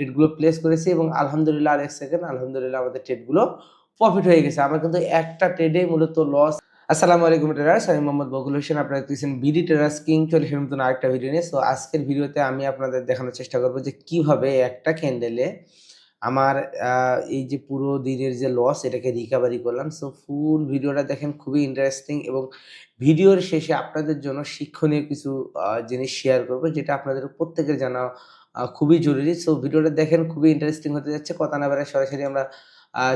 ট্রেডগুলো place করেছি এবং আলহামদুলিল্লাহ আর এক সেকেন্ড আলহামদুলিল্লাহ আমাদের ট্রেডগুলো প্রফিট হয়ে গেছে। আমার কিন্তু একটা ট্রেডে মূলত লস আসসালামু আলাইকুম ট্রেডার্স আমি মোহাম্মদ বকুল হোসেন। আপনারা দেখছেন বিডি ট্রেডার্স কিং চলে এসে নতুন আরেকটা ভিডিও নিয়ে। সো আজকের ভিডিওতে আমি আপনাদের দেখানোর চেষ্টা করব যে কীভাবে একটা ক্যান্ডেলে আমার এই যে পুরো দিনের যে লস এটাকে রিকভারি করলাম। সো ফুল ভিডিওটা দেখেন, খুবই ইন্টারেস্টিং এবং ভিডিওর শেষে আপনাদের জন্য শিক্ষণীয় কিছু জিনিস শেয়ার করব, যেটা আপনাদের প্রত্যেকের জানা খুবই জরুরি। সো ভিডিওটা দেখেন, খুবই ইন্টারেস্টিং হতে যাচ্ছে। কথা না বেড়ে সরাসরি আমরা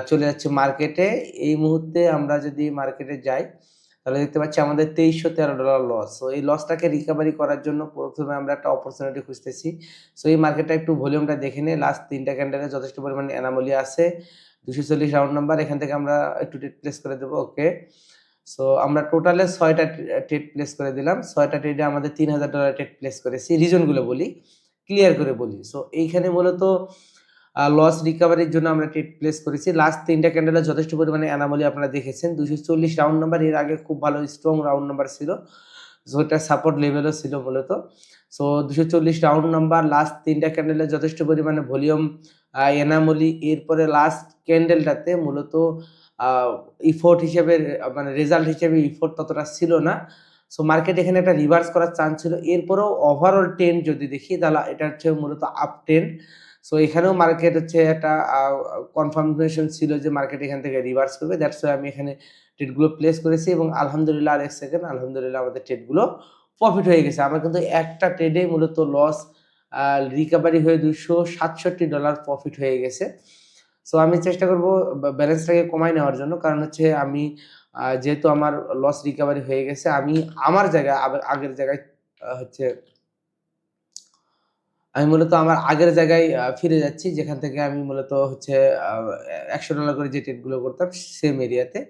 চলে যাচ্ছি মার্কেটে এই মুহূর্তে আমরা যদি মার্কেটে যাই, তাহলে দেখতে পাচ্ছি আমাদের তেইশশো তেরো ডলার লস সো এই লসটাকে রিকভারি করার জন্য প্রথমে আমরা একটা অপরচুনিটি খুঁজতেছি। সো এই মার্কেটটা একটু ভলিউমটা দেখে নিয়ে লাস্ট তিনটা ক্যান্ডেলে যথেষ্ট পরিমাণে অ্যানামলি আছে। দুশো চল্লিশ রাউন্ড নাম্বার এখান থেকে আমরা একটু ট্রেড প্লেস করে দেবো। ওকে সো আমরা টোটালে ছয়টা ট্রেড প্লেস করে দিলাম। ছয়টা ট্রেডে আমাদের তিন হাজার ডলার ট্রেড প্লেস করেছি। রিজনগুলো বলি। ক্লিয়ার করে বলি। সো এইখানে মূলত লস রিকভারির জন্য আমরা ট্রেড প্লেস করেছি। লাস্ট তিনটা ক্যান্ডেলে যথেষ্ট পরিমাণে অ্যানামলি আপনারা দেখেছেন। দুশো চল্লিশ রাউন্ড নাম্বার এর আগে খুব ভালো স্ট্রং রাউন্ড নাম্বার ছিল। সো এটা সাপোর্ট লেভেলও ছিল মূলত। সো দুশো চল্লিশ রাউন্ড নাম্বার লাস্ট তিনটা ক্যান্ডেলে যথেষ্ট পরিমাণে ভলিউম এনামলি এরপরে লাস্ট ক্যান্ডেলটাতে মূলত ইফোর্ট হিসেবে মানে রেজাল্ট হিসেবে ইফোর্ট ততটা ছিল না। সো মার্কেট এখানে একটা রিভার্স করার চান্স ছিল। এরপরেও ওভারঅল ট্রেন্ড যদি দেখি, তাহলে এটা হচ্ছে মূলত আপ ট্রেন্ড সো এখানেও মার্কেট হচ্ছে একটা কনফার্মেশন ছিল যে মার্কেট এখান থেকে রিভার্স করবে। দ্যাটস ওয়াই আমি এখানে ট্রেডগুলো প্লেস করেছি এবং আলহামদুলিল্লাহ আর এক সেকেন্ড আলহামদুলিল্লাহ আমাদের ট্রেডগুলো প্রফিট হয়ে গেছে। আমার কিন্তু একটা ট্রেডে মূলত লস রিকভারি হয়ে দুশো সাতষট্টি ডলার প্রফিট হয়ে গেছে। সো আমি চেষ্টা করব ব্যালেন্সটাকে কমাই নেওয়ার জন্য। কারণ হচ্ছে আমি যেহেতু আমার লস রিকভারি হয়ে গেছে, আমি আমার জায়গায় আগের জায়গায় হচ্ছে আমি মূলত আমার আগের জায়গায় ফিরে যাচ্ছি। যেখান থেকে আমি মূলত হচ্ছে একশো ডলার করে যে ট্রেডগুলো করতাম সেম এরিয়াতে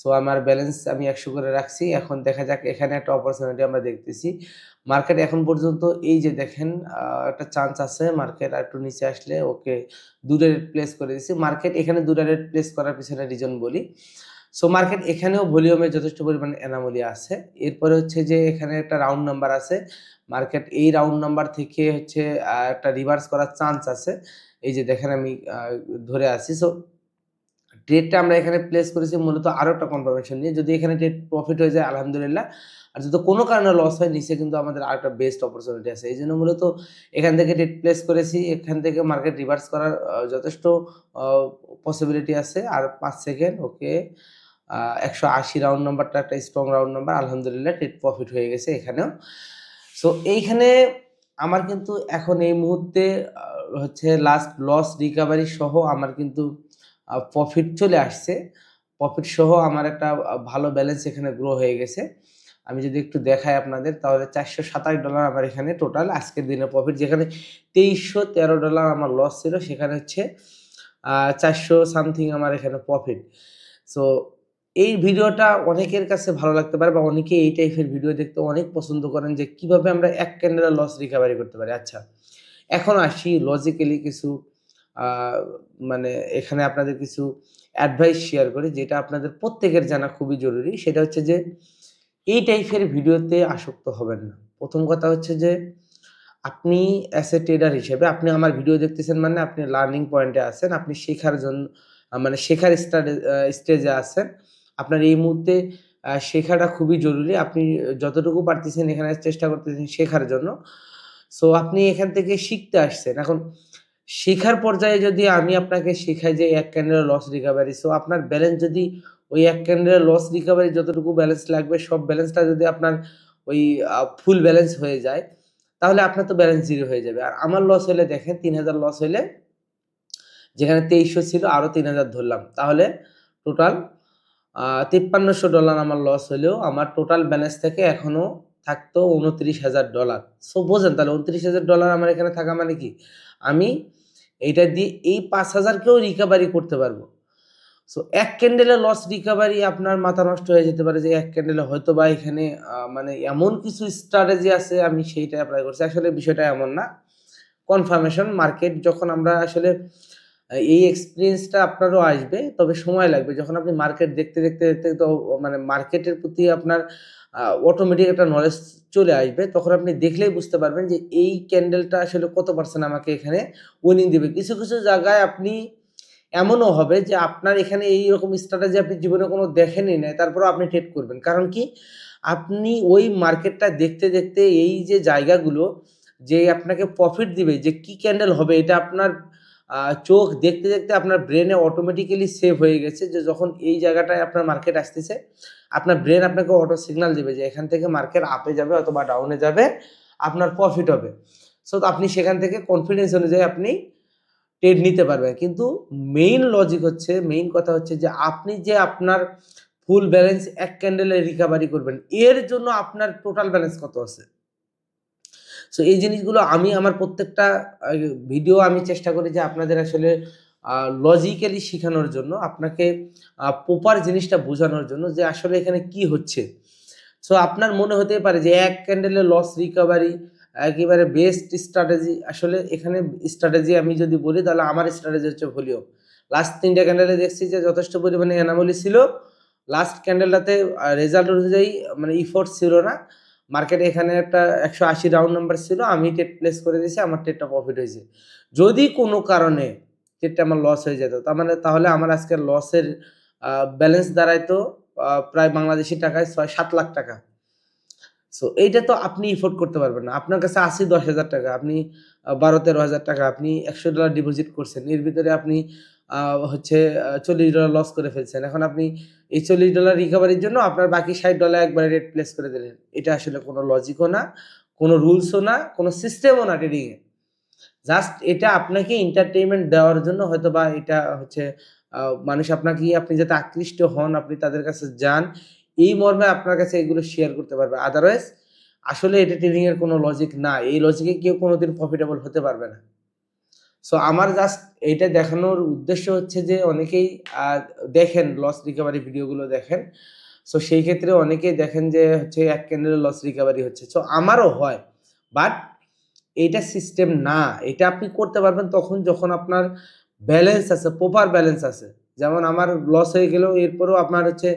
সো আমার ব্যালেন্স আমি একশো করে রাখছি। এখন দেখা যাক, এখানে একটা অপরচুনিটি আমরা দেখতেছি। মার্কেট এখন পর্যন্ত এই যে দেখেন একটা চান্স আছে। মার্কেট আর একটু নিচে আসলে ওকে দুটা রেট প্লেস করে দিচ্ছি মার্কেট এখানে দুটা রেট প্লেস করার পিছনে রিজন বলি। সো মার্কেট এখানেও ভলিউমে যথেষ্ট পরিমাণে অ্যানামলি আছে। এরপরে হচ্ছে যে এখানে একটা রাউন্ড নাম্বার আছে। মার্কেট এই রাউন্ড নাম্বার থেকে হচ্ছে একটা রিভার্স করার চান্স আছে। এই যে দেখেন আমি ধরে আছি। সো ট্রেডটা আমরা এখানে প্লেস করেছি মূলত আরও একটা কনফার্মেশন নিয়ে। যদি এখানে ট্রেড প্রফিট হয়ে যায়, আলহামদুলিল্লাহ। আর যদি কোনো কারণে লস হয়, নিচে কিন্তু আমাদের আর একটা বেস্ট অপরচুনিটি আছে। এই জন্য মূলত এখান থেকে ট্রেড প্লেস করেছি। এখান থেকে মার্কেট রিভার্স করার যথেষ্ট পসিবিলিটি আছে। আর পাঁচ সেকেন্ড ওকে একশো আশি রাউন্ড নাম্বারটা একটা স্ট্রং রাউন্ড নাম্বার আলহামদুলিল্লাহ ট্রেড প্রফিট হয়ে গেছে এখানেও। সো এইখানে আমার কিন্তু এখন এই মুহূর্তে হচ্ছে লাস্ট লস রিকভারি সহ আমার কিন্তু প্রফিট চলে আসছে। প্রফিট সহ আমার একটা ভালো ব্যালেন্স এখানে গ্রো হয়ে গেছে। আমি যদি একটু দেখাই আপনাদের, তাহলে চারশো সাতাশ ডলার আমার এখানে টোটাল আজকের দিনে প্রফিট যেখানে তেইশশো তেরো ডলার আমার লস ছিল, সেখানে হচ্ছে চারশো সামথিং আমার এখানে প্রফিট সো এই ভিডিওটা অনেকের কাছে ভালো লাগতে পারে বা অনেকে এই টাইপের ভিডিও দেখতে অনেক পছন্দ করেন যে কীভাবে আমরা এক ক্যান্ডেলের লস রিকভারি করতে পারি। আচ্ছা এখন আসি লজিক্যালি কিছু মানে এখানে আপনাদের কিছু অ্যাডভাইস শেয়ার করি যেটা আপনাদের প্রত্যেকের জানা খুবই জরুরি। সেটা হচ্ছে যে, এই টাইপের ভিডিওতে আসক্ত হবেন না। প্রথম কথা হচ্ছে যে, আপনি অ্যাস এ ট্রেডার হিসেবে আপনি আমার ভিডিও দেখতেছেন মানে আপনি লার্নিং পয়েন্টে আছেন, আপনি শেখার জন্য মানে শেখার স্টেজে আছেন। আপনার এই মুহূর্তে শেখাটা খুবই জরুরি। আপনি যতটুকু পারতেছেন এখানে চেষ্টা করতেছেন শেখার জন্য। সো আপনি এখান থেকে শিখতে আসছেন। এখন, শেখার পর্যায়ে যদি আমি আপনাকে শেখাই যে এক ক্যান্ডেলের লস রিকভারি সো আপনার ব্যালেন্স যদি ওই এক ক্যান্ডেলের লস রিকভারি যতটুকু ব্যালেন্স লাগবে, সব ব্যালেন্সটা যদি আপনার ওই ফুল ব্যালেন্স হয়ে যায়, তাহলে আপনার তো ব্যালেন্স জিরো হয়ে যাবে। আর আমার লস হলে দেখেন, তিন হাজার লস হলে যেখানে তেইশশো ছিল আরও তিন হাজার ধরলাম। তাহলে টোটাল তিপ্পান্নশো ডলার আমার লস হলেও আমার টোটাল ব্যালেন্স থেকে এখনও থাকতো উনত্রিশ হাজার ডলার। সো বোঝেন তাহলে উনত্রিশ হাজার ডলার আমার এখানে থাকা মানে কি? আমি এইটা দিয়ে এই পাঁচ হাজারকেও রিকভারি করতে পারব। সো এক ক্যান্ডেলে লস রিকভারি আপনার মাথা নষ্ট হয়ে যেতে পারে যে এক ক্যান্ডেলে হয়তো বা এখানে মানে এমন কিছু স্ট্র্যাটেজি আছে আমি সেইটা অ্যাপ্লাই করছি। আসলে বিষয়টা এমন না। কনফার্মেশন মার্কেট যখন আমরা আসলে এই এক্সপিরিয়েন্সটা আপনারও আসবে, তবে সময় লাগবে। যখন আপনি মার্কেট দেখতে দেখতে দেখতে তো মানে মার্কেটের প্রতি আপনার অটোমেটিক একটা নলেজ চলে আসবে। তখন আপনি দেখলেই বুঝতে পারবেন যে এই ক্যান্ডেলটা আসলে কত পার্সেন্ট আমাকে এখানে উইনিং দেবে। কিছু কিছু জায়গায় আপনি এমনও হবে যে আপনার এখানে এই রকম স্ট্র্যাটেজি আপনি জীবনে কোনো দেখেনই নাই, তারপরেও আপনি ট্রেড করবেন। কারণ কি? আপনি ওই মার্কেটটা দেখতে দেখতে এই যে জায়গাগুলো যে আপনাকে প্রফিট দিবে, যে কি ক্যান্ডেল হবে, এটা আপনার চোখ দেখতে দেখতে আপনার ব্রেনে অটোমেটিক্যালি সেভ হয়ে গেছে যে যখন এই জায়গাটায় আপনার মার্কেট আসতেছে, আপনার ব্রেন আপনাকে অটো সিগন্যাল দেবে যে এখান থেকে মার্কেট আপে যাবে অথবা ডাউনে যাবে, আপনার প্রফিট হবে। সো আপনি সেখান থেকে কনফিডেন্স অনুযায়ী আপনি ট্রেড নিতে পারবেন। কিন্তু মেইন লজিক হচ্ছে মেইন কথা হচ্ছে যে আপনি যে আপনার ফুল ব্যালেন্স এক ক্যান্ডেলে রিকভারি করবেন, এর জন্য আপনার টোটাল ব্যালেন্স কত আছে? সো এই জিনিসগুলো আমি আমার প্রত্যেকটা ভিডিও আমি চেষ্টা করি যে আপনাদের আসলে লজিক্যালি শেখানোর জন্য, আপনাকে প্রপার জিনিসটা বোঝানোর জন্য যে আসলে এখানে কি হচ্ছে। সো আপনার মনে হতে পারে যে এক ক্যান্ডেলে লস রিকভারি একেবারে বেস্ট স্ট্র্যাটেজি আসলে এখানে স্ট্র্যাটেজি আমি যদি বলি তাহলে আমার স্ট্র্যাটেজি হচ্ছে ভলিউম লাস্ট তিনটা ক্যান্ডেলে দেখছি যে যথেষ্ট পরিমাণে এনামলি ছিল। লাস্ট ক্যান্ডেলটাতে রেজাল্ট অনুযায়ী মানে ইফোর্ট ছিল না। মার্কেটে এখানে একটা একশো আশি রাউন্ড নাম্বার ছিল, আমি টেট প্লেস করে দিয়েছি, আমার টেটটা প্রফিট হয়েছে। যদি কোনো কারণে টেটটা আমার লস হয়ে যেত, তার মানে তাহলে আমার আজকে লসের ব্যালেন্স দাঁড়াইতো প্রায় বাংলাদেশি টাকায় ছয়, সাত লাখ টাকা। সো এইটা তো আপনি ইফোর্ড করতে পারবেন না। আপনার কাছে আশি, দশ হাজার টাকা, আপনি বারো, তেরো হাজার টাকা, আপনি একশো ডলার ডিপোজিট করছেন, এর ভিতরে আপনি হচ্ছে চল্লিশ ডলার লস করে ফেলছেন। এখন আপনি এই চল্লিশ ডলার রিকভারির জন্য আপনার বাকি ষাট ডলার একবারে রেট প্লেস করে দিলেন। এটা আসলে কোনো লজিকও না, কোনো রুলসও না, কোনো সিস্টেমও না ট্রেডিংয়ে জাস্ট এটা আপনাকে এন্টারটেইনমেন্ট দেওয়ার জন্য হয়তো বা এটা হচ্ছে মানুষ আপনাকে, আপনি যাতে আকৃষ্ট হন, আপনি তাদের কাছে যান, এই মর্মে আপনার কাছে এগুলো শেয়ার করতে পারবে। আদারওয়াইজ আসলে এটা ট্রেডিংয়ের কোনো লজিক না। এই লজিকে কেউ কোনোদিন প্রফিটেবল হতে পারবে না। সো আমার জাস্ট এইটা দেখানোর উদ্দেশ্য হচ্ছে যে অনেকেই দেখেন লস রিকভারি ভিডিওগুলো দেখেন। সো সেই ক্ষেত্রে অনেকেই দেখেন যে হচ্ছে এক ক্যান্ডেলের লস রিকভারি হচ্ছে। সো আমারও হয়। বাট এইটা সিস্টেম না। এটা আপনি করতে পারবেন তখন যখন আপনার ব্যালেন্স আছে প্রপার ব্যালেন্স আছে। যেমন আমার লস হয়ে গেলেও এরপরেও আপনার হচ্ছে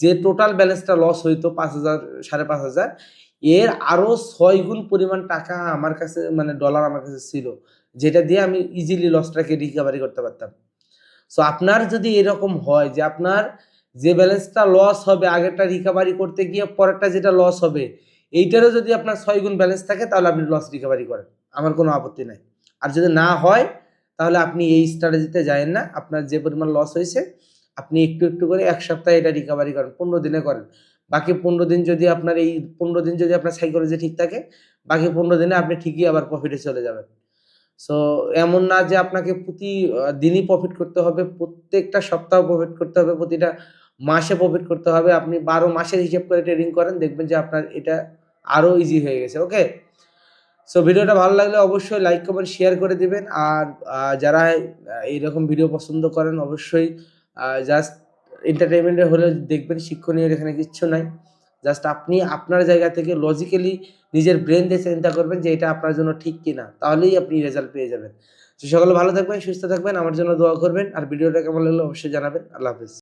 যে টোটাল ব্যালেন্সটা লস হইতো পাঁচ হাজার, সাড়ে পাঁচ হাজার, এর আরও ছয় গুণ পরিমাণ টাকা আমার কাছে মানে ডলার আমার কাছে ছিল। যেটা দিয়ে আমি ইজিলি লসটাকে রিকভারি করতে পারতাম। সো আপনার যদি এরকম হয় যে আপনার যে ব্যালেন্সটা লস হবে, আগেরটা রিকভারি করতে গিয়ে পরেরটা যেটা লস হবে, এইটারও যদি আপনার ছয় গুণ ব্যালেন্স থাকে, তাহলে আপনি লস রিকভারি করেন। আমার কোনো আপত্তি নাই। আর যদি না হয়, তাহলে আপনি এই স্ট্র্যাটেজিতে যায়েন না। আপনার যে পরিমাণ লস হয়েছে, আপনি একটু একটু করে এক সপ্তাহে এটা রিকভারি করেন, পনেরো দিনে করেন। বাকি পনেরো দিন যদি আপনার এই পনেরো দিন যদি আপনার সাইকোলজি ঠিক থাকে, বাকি পনেরো দিনে আপনি ঠিকই আবার প্রফিটে চলে যাবেন। সো এমন না যে আপনাকে প্রতি দিনই প্রফিট করতে হবে, প্রত্যেকটা সপ্তাহ প্রফিট করতে হবে, প্রতিটা মাসে প্রফিট করতে হবে। আপনি বারো মাসের হিসেব করে ট্রেডিং করেন, দেখবেন যে আপনার এটা আরও ইজি হয়ে গেছে ওকে সো ভিডিওটা ভালো লাগলে অবশ্যই লাইক কমেন্ট শেয়ার করে দিবেন। আর যারা এইরকম ভিডিও পছন্দ করেন, অবশ্যই জাস্ট এন্টারটেনমেন্টের হলে দেখবেন, শিক্ষণীয়, এখানে কিচ্ছু নাই। জাস্ট আপনি আপনার জায়গা থেকে লজিক্যালি নিজের ব্রেন দিয়ে চিন্তা করবেন যে এটা আপনার জন্য ঠিক কিনা তাহলেই আপনি রেজাল্ট পেয়ে যাবেন। তো সকলে ভালো থাকবেন সুস্থ থাকবেন আমার জন্য দোয়া করবেন আর ভিডিওটা কেমন লাগল অবশ্যই জানাবেন। আল্লাহ হাফিজ।